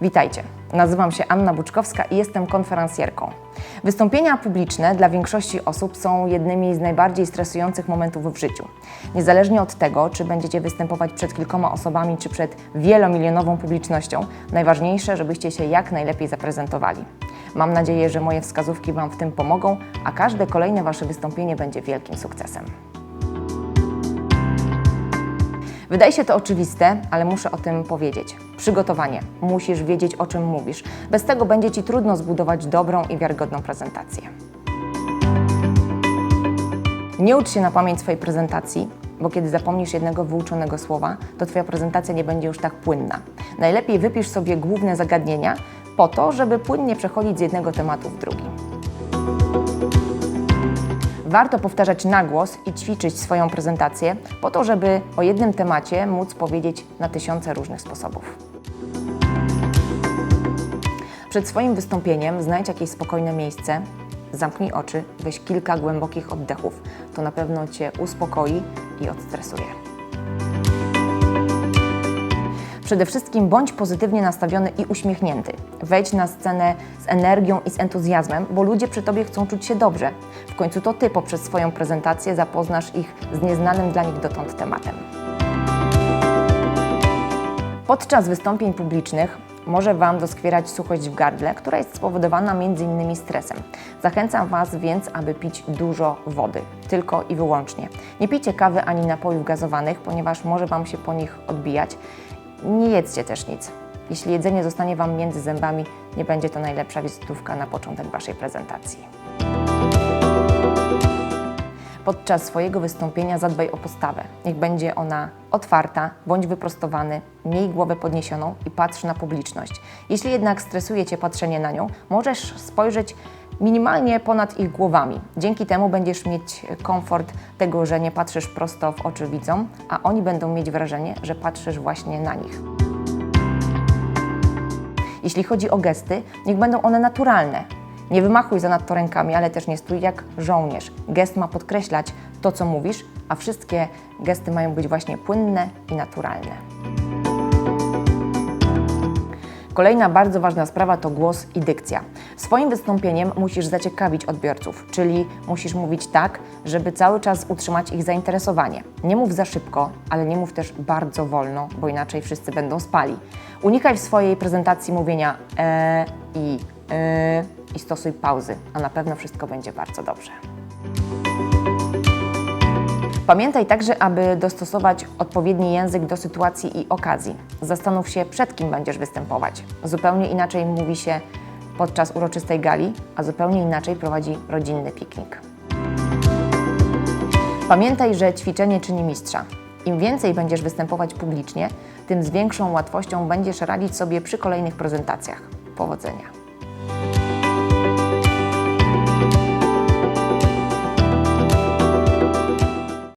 Witajcie, nazywam się Anna Buczkowska i jestem konferencjerką. Wystąpienia publiczne dla większości osób są jednymi z najbardziej stresujących momentów w życiu. Niezależnie od tego, czy będziecie występować przed kilkoma osobami, czy przed wielomilionową publicznością, najważniejsze, żebyście się jak najlepiej zaprezentowali. Mam nadzieję, że moje wskazówki Wam w tym pomogą, a każde kolejne Wasze wystąpienie będzie wielkim sukcesem. Wydaje się to oczywiste, ale muszę o tym powiedzieć. Przygotowanie. Musisz wiedzieć, o czym mówisz. Bez tego będzie Ci trudno zbudować dobrą i wiarygodną prezentację. Nie ucz się na pamięć swojej prezentacji, bo kiedy zapomnisz jednego wyuczonego słowa, to Twoja prezentacja nie będzie już tak płynna. Najlepiej wypisz sobie główne zagadnienia po to, żeby płynnie przechodzić z jednego tematu w drugi. Warto powtarzać na głos i ćwiczyć swoją prezentację po to, żeby o jednym temacie móc powiedzieć na tysiące różnych sposobów. Przed swoim wystąpieniem znajdź jakieś spokojne miejsce, zamknij oczy, weź kilka głębokich oddechów. To na pewno Cię uspokoi i odstresuje. Przede wszystkim bądź pozytywnie nastawiony i uśmiechnięty. Wejdź na scenę z energią i z entuzjazmem, bo ludzie przy Tobie chcą czuć się dobrze. W końcu to Ty poprzez swoją prezentację zapoznasz ich z nieznanym dla nich dotąd tematem. Podczas wystąpień publicznych może Wam doskwierać suchość w gardle, która jest spowodowana m.in. stresem. Zachęcam Was więc, aby pić dużo wody, tylko i wyłącznie. Nie pijcie kawy ani napojów gazowanych, ponieważ może Wam się po nich odbijać. Nie jedzcie też nic. Jeśli jedzenie zostanie Wam między zębami, nie będzie to najlepsza wizytówka na początek Waszej prezentacji. Podczas swojego wystąpienia zadbaj o postawę. Niech będzie ona otwarta, bądź wyprostowany, miej głowę podniesioną i patrz na publiczność. Jeśli jednak stresuje Cię patrzenie na nią, możesz spojrzeć minimalnie ponad ich głowami. Dzięki temu będziesz mieć komfort tego, że nie patrzysz prosto w oczy widzom, a oni będą mieć wrażenie, że patrzysz właśnie na nich. Jeśli chodzi o gesty, niech będą one naturalne. Nie wymachuj zanadto rękami, ale też nie stój jak żołnierz. Gest ma podkreślać to, co mówisz, a wszystkie gesty mają być właśnie płynne i naturalne. Kolejna bardzo ważna sprawa to głos i dykcja. Swoim wystąpieniem musisz zaciekawić odbiorców, czyli musisz mówić tak, żeby cały czas utrzymać ich zainteresowanie. Nie mów za szybko, ale nie mów też bardzo wolno, bo inaczej wszyscy będą spali. Unikaj w swojej prezentacji mówienia e i e i stosuj pauzy, a na pewno wszystko będzie bardzo dobrze. Pamiętaj także, aby dostosować odpowiedni język do sytuacji i okazji. Zastanów się, przed kim będziesz występować. Zupełnie inaczej mówi się podczas uroczystej gali, a zupełnie inaczej prowadzi rodzinny piknik. Pamiętaj, że ćwiczenie czyni mistrza. Im więcej będziesz występować publicznie, tym z większą łatwością będziesz radzić sobie przy kolejnych prezentacjach. Powodzenia!